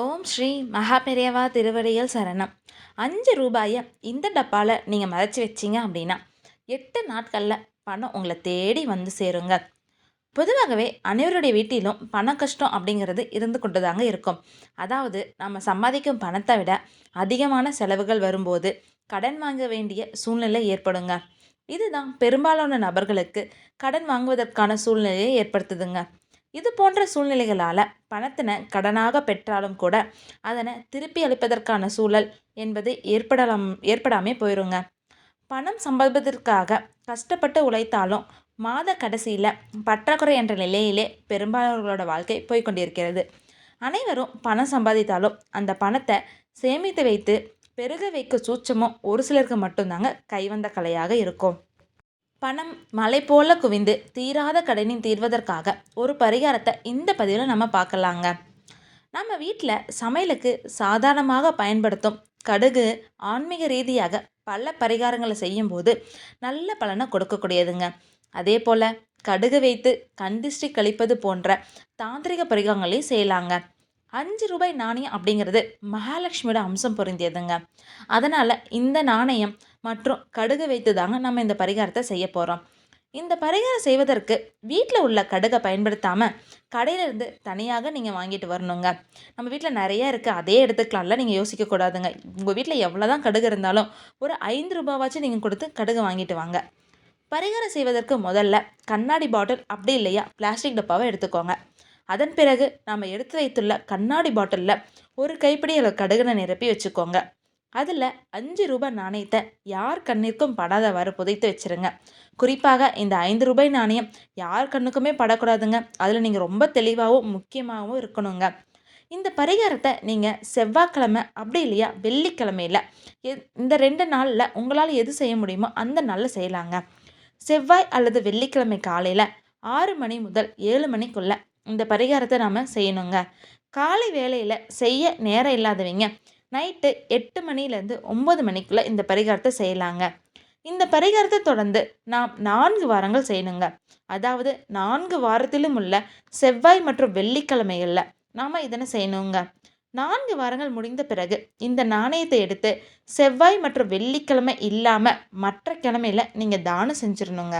ஓம் ஸ்ரீ மகா பெரியவா திருவடிகள் சரணம். அஞ்சு ரூபாயை இந்த டப்பாவில் நீங்கள் மறைச்சி வச்சிங்க அப்படின்னா எட்டு நாட்களில் பணம் உங்களை தேடி வந்து சேருங்க. பொதுவாகவே அனைவருடைய வீட்டிலும் பண கஷ்டம் அப்படிங்கிறது இருந்து கொண்டு தாங்க இருக்கும். அதாவது நம்ம சம்பாதிக்கும் பணத்தை விட அதிகமான செலவுகள் வரும்போது கடன் வாங்க வேண்டிய சூழ்நிலை ஏற்படுங்க. இதுதான் பெரும்பாலான நபர்களுக்கு கடன் வாங்குவதற்கான சூழ்நிலையை ஏற்படுத்துதுங்க. இது போன்ற சூழ்நிலைகளால் பணத்தினை கடனாக பெற்றாலும் கூட அதனை திருப்பி அளிப்பதற்கான சூழல் என்பது ஏற்படலாம் ஏற்படாமே போயிருங்க. பணம் சம்பாதிப்பதற்காக கஷ்டப்பட்டு உழைத்தாலும் மாத கடைசியில் பற்றாக்குறை என்ற நிலையிலே பெரும்பாலானவர்களோட வாழ்க்கை போய்கொண்டிருக்கிறது அனைவரும் பணம் சம்பாதித்தாலும் அந்த பணத்தை சேமித்து வைத்து பெருக வைக்க சூட்சமும் ஒரு சிலருக்கு மட்டும்தாங்க கைவந்த கலையாக இருக்கும். பணம் மலை போல குவிந்து தீராத கடனின் தீர்வதற்காக ஒரு பரிகாரத்தை இந்த பதிவில் நம்ம பார்க்கலாங்க. நம்ம வீட்டில் சமையலுக்கு சாதாரணமாக பயன்படுத்தும் கடுகு ஆன்மீக ரீதியாக பல பரிகாரங்களை செய்யும்போது நல்ல பலனை கொடுக்கக்கூடியதுங்க. அதே போல் கடுகு வைத்து கண்டிஷ்டி கழிப்பது போன்ற தாந்திரிக பரிகாரங்களையும் செய்யலாங்க. அஞ்சு ரூபாய் நாணயம் அப்படிங்கிறது மகாலட்சுமியோட அம்சம் பொருந்தியதுங்க. அதனால் இந்த நாணயம் மற்றும் கடுகு வைத்து தாங்க நம்ம இந்த பரிகாரத்தை செய்ய போகிறோம் இந்த பரிகாரம் செய்வதற்கு வீட்டில் உள்ள கடுகை பயன்படுத்தாமல் கடையிலேருந்து தனியாக நீங்கள் வாங்கிட்டு வரணுங்க. நம்ம வீட்டில் நிறையா இருக்குது அதே எடுத்துக்கலாம்ல நீங்கள் யோசிக்கக்கூடாதுங்க உங்கள் வீட்டில் எவ்வளோ தான் கடுகு இருந்தாலும் ஒரு ஐந்து ரூபாவாச்சும் நீங்கள் கொடுத்து கடுகு வாங்கிட்டு வாங்க. பரிகாரம் செய்வதற்கு முதல்ல கண்ணாடி பாட்டில் அப்படி இல்லையா பிளாஸ்டிக் டப்பாவை எடுத்துக்கோங்க. அதன் பிறகு நாம் எடுத்து வைத்துள்ள கண்ணாடி பாட்டிலில் ஒரு கைப்பிடி அதில் கடுகுனை நிரப்பி வச்சுக்கோங்க. அதில் அஞ்சு ரூபாய் நாணயத்தை யார் கண்ணிற்கும் படாதவாறு புதைத்து வச்சுருங்க. குறிப்பாக இந்த ஐந்து ரூபாய் நாணயம் யார் கண்ணுக்குமே படக்கூடாதுங்க. அதில் நீங்கள் ரொம்ப தெளிவாகவும் முக்கியமாகவும் இருக்கணுங்க. இந்த பரிகாரத்தை நீங்கள் செவ்வாய்க்கிழமை அப்படி இல்லையா வெள்ளிக்கிழமையில் இந்த ரெண்டு நாளில் உங்களால் எது செய்ய முடியுமோ அந்த நாளில் செய்யலாங்க. செவ்வாய் அல்லது வெள்ளிக்கிழமை காலையில் ஆறு மணி முதல் ஏழு மணிக்குள்ளே இந்த பரிகாரத்தை நாம் செய்யணுங்க. காலை வேலையில் செய்ய நேரம் இல்லாதவங்க நைட்டு எட்டு மணிலேருந்து ஒம்பது மணிக்குள்ளே இந்த பரிகாரத்தை செய்யலாங்க. இந்த பரிகாரத்தை தொடர்ந்து நாம் நான்கு வாரங்கள் செய்யணுங்க. அதாவது நான்கு வாரத்திலும் உள்ள செவ்வாய் மற்றும் வெள்ளிக்கிழமைகளில் நாம் இதனை செய்யணுங்க. நான்கு வாரங்கள் முடிந்த பிறகு இந்த நாணயத்தை எடுத்து செவ்வாய் மற்றும் வெள்ளிக்கிழமை இல்லாமல் மற்ற கிழமையில் நீங்கள் தானம் செஞ்சிடணுங்க.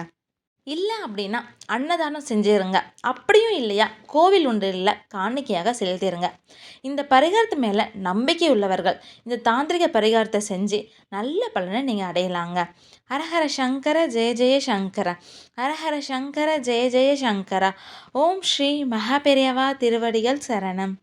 இல்லை அப்படின்னா அன்னதானம் செஞ்சிருங்க. அப்படியும் இல்லையா? கோவில் ஒன்றில் காணிக்கையாக செலுத்திடுங்க இந்த பரிகாரத்து மேலே நம்பிக்கை உள்ளவர்கள் இந்த தாந்திரிக பரிகாரத்தை செஞ்சு நல்ல பலனை நீங்கள் அடையலாங்க. ஹரஹர சங்கர ஜெய ஜெய சங்கர. ஹரஹர சங்கர ஜெய ஜெய சங்கர. ஓம் ஸ்ரீ மகாபெரியவா திருவடிகள் சரணம்.